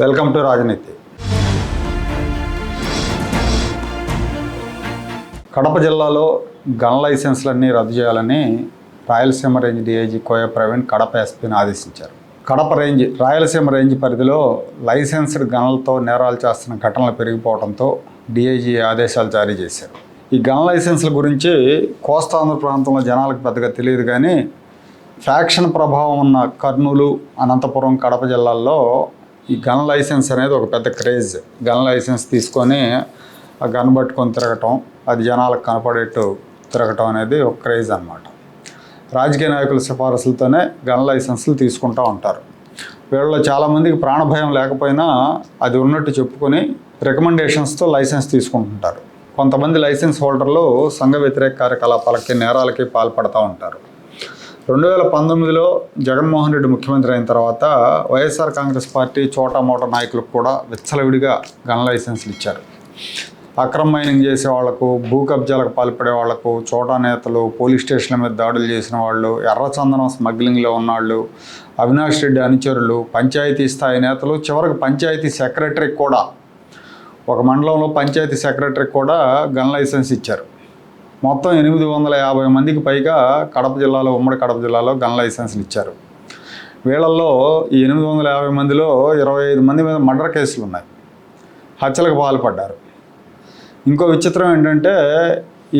Welcome to రాజనీతి. కడప జిల్లాలో gun లైసెన్స్లన్నీ రద్దు చేయాలని రాయలసీమ రేంజ్ డిఐజీ కోయ ప్రవీణ్ కడప ఎస్పీని ఆదేశించారు. కడప రేంజ్ రాయలసీమ రేంజ్ పరిధిలో లైసెన్స్డ్ గన్లతో నేరాలు చేస్తున్న ఘటనలు పెరిగిపోవడంతో డిఐజీ ఆదేశాలు జారీ చేశారు. ఈ గన్ లైసెన్స్ల గురించి కోస్తాంధ్ర ప్రాంతంలో జనాలకు పెద్దగా తెలియదు కానీ ఫ్యాక్షన్ ప్రభావం ఉన్న కర్నూలు అనంతపురం కడప జిల్లాల్లో ఈ గన్ లైసెన్స్ అనేది ఒక పెద్ద క్రేజ్. గన్ లైసెన్స్ తీసుకొని ఆ గన్ పట్టుకొని తిరగటం అది జనాలకు కనపడేట్టు తిరగటం అనేది ఒక క్రేజ్ అన్నమాట. రాజకీయ నాయకుల సిఫారసులతోనే గన్ లైసెన్సులు తీసుకుంటూ ఉంటారు. వీళ్ళలో చాలామందికి ప్రాణభయం లేకపోయినా అది ఉన్నట్టు చెప్పుకొని రికమెండేషన్స్తో లైసెన్స్ తీసుకుంటుంటారు. కొంతమంది లైసెన్స్ హోల్డర్లు సంఘ వ్యతిరేక కార్యకలాపాలకి నేరాలకి పాల్పడుతూ ఉంటారు. రెండు వేల పంతొమ్మిదిలో జగన్మోహన్ రెడ్డి ముఖ్యమంత్రి అయిన తర్వాత వైఎస్ఆర్ కాంగ్రెస్ పార్టీ చోటా మోట నాయకులకు కూడా విచ్చలవిడిగా గన్ లైసెన్స్లు ఇచ్చారు. అక్రమ మైనింగ్ చేసే వాళ్ళకు భూ కబ్జాలకు పాల్పడే వాళ్ళకు చోటా నేతలు పోలీస్ స్టేషన్ల మీద దాడులు చేసిన వాళ్ళు ఎర్రచందనం స్మగ్లింగ్లో ఉన్నవాళ్ళు అవినాష్ రెడ్డి అనుచరులు పంచాయతీ స్థాయి నేతలు చివరికి పంచాయతీ సెక్రటరీకి కూడా ఒక మండలంలో పంచాయతీ సెక్రటరీకి కూడా గన్ లైసెన్స్ ఇచ్చారు. మొత్తం ఎనిమిది వందల యాభై మందికి పైగా కడప జిల్లాలో ఉమ్మడి కడప జిల్లాలో గన్ లైసెన్స్లు ఇచ్చారు. వీళ్ళల్లో ఈ ఎనిమిది వందల యాభై మందిలో ఇరవై ఐదు మంది మీద మర్డర్ కేసులు ఉన్నాయి. హత్యలకు పాల్పడ్డారు. ఇంకో విచిత్రం ఏంటంటే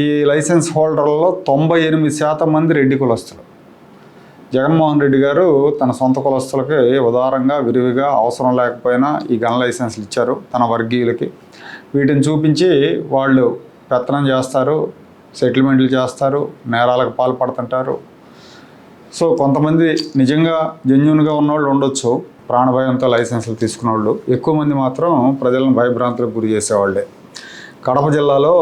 ఈ లైసెన్స్ హోల్డర్లలో తొంభై ఎనిమిది శాతం మంది రెడ్డి కులస్తులు. జగన్మోహన్ రెడ్డి గారు తన సొంత కులస్తులకి ఉదారంగా విరివిగా అవసరం లేకపోయినా ఈ గన్ లైసెన్స్లు ఇచ్చారు తన వర్గీయులకి. వీటిని చూపించి వాళ్ళు పెత్తనం చేస్తారు సెటిల్మెంట్లు చేస్తారు నేరాలకు పాల్పడుతుంటారు. సో కొంతమంది నిజంగా జెన్యున్గా ఉన్నవాళ్ళు ఉండొచ్చు. ప్రాణభయంతో లైసెన్సులు తీసుకున్న వాళ్ళు ఎక్కువ మంది మాత్రం ప్రజలను భయభ్రాంతులకు గురి చేసేవాళ్ళే. కడప జిల్లాలో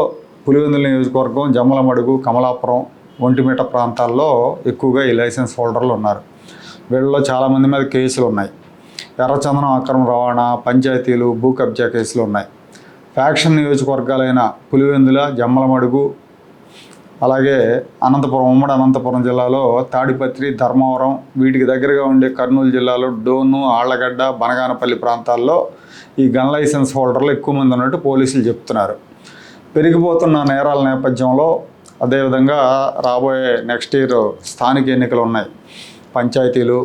పులివెందుల నియోజకవర్గం జమ్మలమడుగు కమలాపురం ఒంటిమిట ప్రాంతాల్లో ఎక్కువగా ఈ లైసెన్స్ హోల్డర్లు ఉన్నారు. వీళ్ళలో చాలామంది మీద కేసులు ఉన్నాయి. ఎర్రచందనం అక్రమ రవాణా పంచాయతీలు భూ కబ్జా కేసులు ఉన్నాయి. ఫ్యాక్షన్ నియోజకవర్గాలైన పులివెందుల జమ్మలమడుగు అలాగే అనంతపురం ఉమ్మడి అనంతపురం జిల్లాలో తాడిపత్రి ధర్మవరం వీటికి దగ్గరగా ఉండే కర్నూలు జిల్లాలో డోను ఆళ్ళగడ్డ బనగానపల్లి ప్రాంతాల్లో ఈ గన్ లైసెన్స్ హోల్డర్లు ఎక్కువ మంది ఉన్నట్టు పోలీసులు చెప్తున్నారు. పెరిగిపోతున్న నేరాల నేపథ్యంలో అదేవిధంగా రాబోయే నెక్స్ట్ ఇయర్ స్థానిక ఎన్నికలు ఉన్నాయి. పంచాయతీలు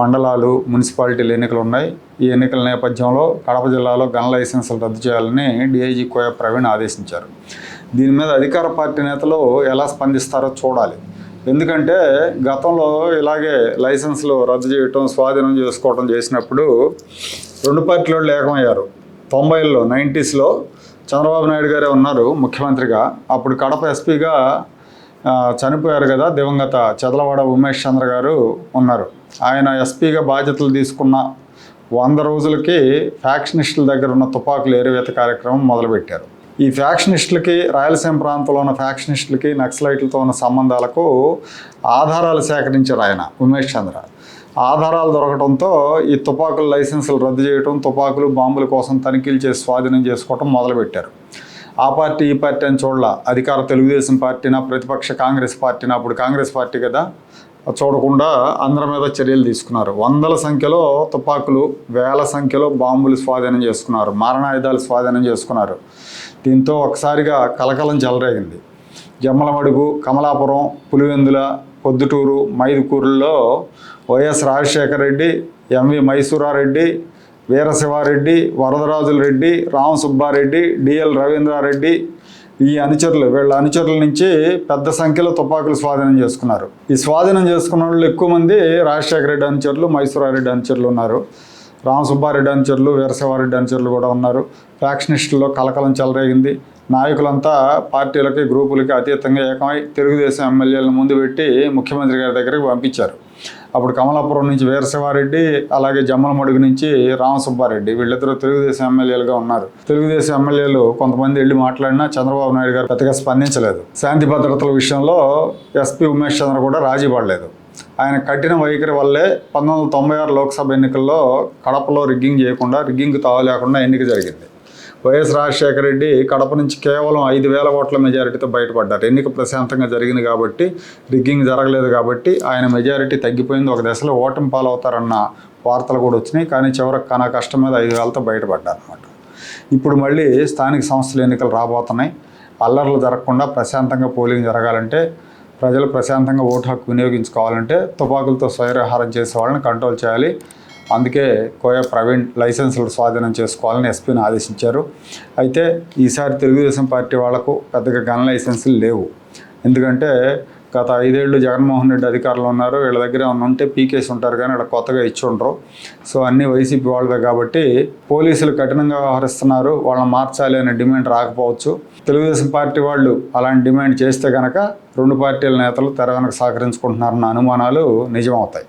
మండలాలు మున్సిపాలిటీలు ఎన్నికలు ఉన్నాయి. ఈ ఎన్నికల నేపథ్యంలో కడప జిల్లాలో గన్ లైసెన్సులు రద్దు చేయాలని డిఐజీ కోయ ప్రవీణ్ ఆదేశించారు. దీని మీద అధికార పార్టీ నేతలు ఎలా స్పందిస్తారో చూడాలి. ఎందుకంటే గతంలో ఇలాగే లైసెన్స్లు రద్దు చేయటం స్వాధీనం చేసుకోవటం చేసినప్పుడు రెండు పార్టీలు ఏకమయ్యారు. తొంభైలో నైంటీస్లో చంద్రబాబు నాయుడు గారే ఉన్నారు ముఖ్యమంత్రిగా. అప్పుడు కడప ఎస్పీగా చనిపోయారు కదా దివంగత చదలవాడ ఉమేష్ చంద్ర గారు ఉన్నారు. ఆయన ఎస్పీగా బాధ్యతలు తీసుకున్న వంద రోజులకి ఫ్యాక్షనిస్టుల దగ్గర ఉన్న తుపాకులు ఏరువేత కార్యక్రమం మొదలుపెట్టారు. ఈ ఫ్యాక్షనిస్టులకి రాయలసీమ ప్రాంతంలో ఉన్న ఫ్యాక్షనిస్టులకి నక్సలైట్లతో ఉన్న సంబంధాలకు ఆధారాలు సేకరించారు ఆయన ఉమేష్ చంద్ర. ఆధారాలు దొరకడంతో ఈ తుపాకుల లైసెన్సులు రద్దు చేయడం తుపాకులు బాంబుల కోసం తనిఖీలు చేసి స్వాధీనం చేసుకోవడం మొదలుపెట్టారు. ఆ పార్టీ ఈ పార్టీ అని చూడాల. అధికార తెలుగుదేశం పార్టీనా ప్రతిపక్ష కాంగ్రెస్ పార్టీనా? అప్పుడు కాంగ్రెస్ పార్టీ కదా. చూడకుండా అందరి మీద చర్యలు తీసుకున్నారు. వందల సంఖ్యలో తుపాకులు వేల సంఖ్యలో బాంబులు స్వాధీనం చేసుకున్నారు. మారణాయుధాలు స్వాధీనం చేసుకున్నారు. దీంతో ఒకసారిగా కలకలం చెలరేగింది. Jammalamadugu Kamalapuram Pulivendula Proddatur మైదుకూరులో YS Rajasekhara Reddy MV Mysurareddy Veerasivareddy Varadarajula Reddy Rama Subbareddy DL Ravindrareddy ఈ అనుచరులు వీళ్ళ అనుచరుల నుంచి పెద్ద సంఖ్యలో తుపాకులు స్వాధీనం చేసుకున్నారు. ఈ స్వాధీనం చేసుకున్న వాళ్ళు ఎక్కువ మంది రాజశేఖర రెడ్డి అనుచరులు మైసూరారెడ్డి అనుచరులు ఉన్నారు. రామసుబ్బారెడ్డి అనుచరులు వీరసవారెడ్డి అనుచరులు కూడా ఉన్నారు. ఫ్యాక్షనిస్టుల్లో కలకలం చెలరేగింది. నాయకులంతా పార్టీలకి గ్రూపులకి అతీతంగా ఏకమై తెలుగుదేశం ఎమ్మెల్యేలను ముందు పెట్టి ముఖ్యమంత్రి గారి దగ్గరికి పంపించారు. అప్పుడు కమలాపురం నుంచి వీరశివారెడ్డి అలాగే జమ్మలమడుగు నుంచి రామసుబ్బారెడ్డి వీళ్ళిద్దరూ తెలుగుదేశం ఎమ్మెల్యేలుగా ఉన్నారు. తెలుగుదేశం ఎమ్మెల్యేలు కొంతమంది వెళ్ళి మాట్లాడినా చంద్రబాబు నాయుడు గారు పెద్దగా స్పందించలేదు. శాంతి భద్రతల విషయంలో ఎస్పీ ఉమేష్ చంద్ర కూడా రాజీ పడలేదు. ఆయన కఠిన వైఖరి వల్లే పంతొమ్మిది వందల తొంభై ఆరు లోక్సభ ఎన్నికల్లో కడపలో రిగ్గింగ్ చేయకుండా రిగ్గింగ్ తావలేకుండా ఎన్నిక జరిగింది. వైఎస్ రాజశేఖర రెడ్డి కడప నుంచి కేవలం ఐదు వేల ఓట్ల మెజారిటీతో బయటపడ్డారు. ఎన్నిక ప్రశాంతంగా జరిగింది కాబట్టి రిగ్గింగ్ జరగలేదు కాబట్టి ఆయన మెజారిటీ తగ్గిపోయింది. ఒక దశలో ఓటమి పాలవుతారన్న వార్తలు కూడా వచ్చినాయి. కానీ చివరికి కన కష్టం మీద ఐదు వేలతో బయటపడ్డారు అనమాట ఇప్పుడు మళ్ళీ స్థానిక సంస్థల ఎన్నికలు రాబోతున్నాయి. అల్లర్లు జరగకుండా ప్రశాంతంగా పోలింగ్ జరగాలంటే ప్రజలు ప్రశాంతంగా ఓటు హక్కు వినియోగించుకోవాలంటే తుపాకులతో స్వైరహారం చేసే వాళ్ళని కంట్రోల్ చేయాలి. అందుకే కోయ ప్రవీణ్ లైసెన్సులు స్వాధీనం చేసుకోవాలని ఎస్పీని ఆదేశించారు. అయితే ఈసారి తెలుగుదేశం పార్టీ వాళ్ళకు పెద్దగా గన్ లైసెన్సులు లేవు. ఎందుకంటే గత ఐదేళ్ళు జగన్మోహన్ రెడ్డి అధికారులు ఉన్నారు. వీళ్ళ దగ్గర ఏమన్నా ఉంటే పీకేసి ఉంటారు కానీ వీళ్ళ కొత్తగా ఇచ్చి ఉండరు. సో అన్ని వైసీపీ వాళ్ళవే కాబట్టి పోలీసులు కఠినంగా వ్యవహరిస్తున్నారు. వాళ్ళని మార్చాలి అనే డిమాండ్ రాకపోవచ్చు. తెలుగుదేశం పార్టీ వాళ్ళు అలాంటి డిమాండ్ చేస్తే కనుక రెండు పార్టీల నేతలు తెర వెనక సహకరించుకుంటున్నారన్న అనుమానాలు నిజమవుతాయి.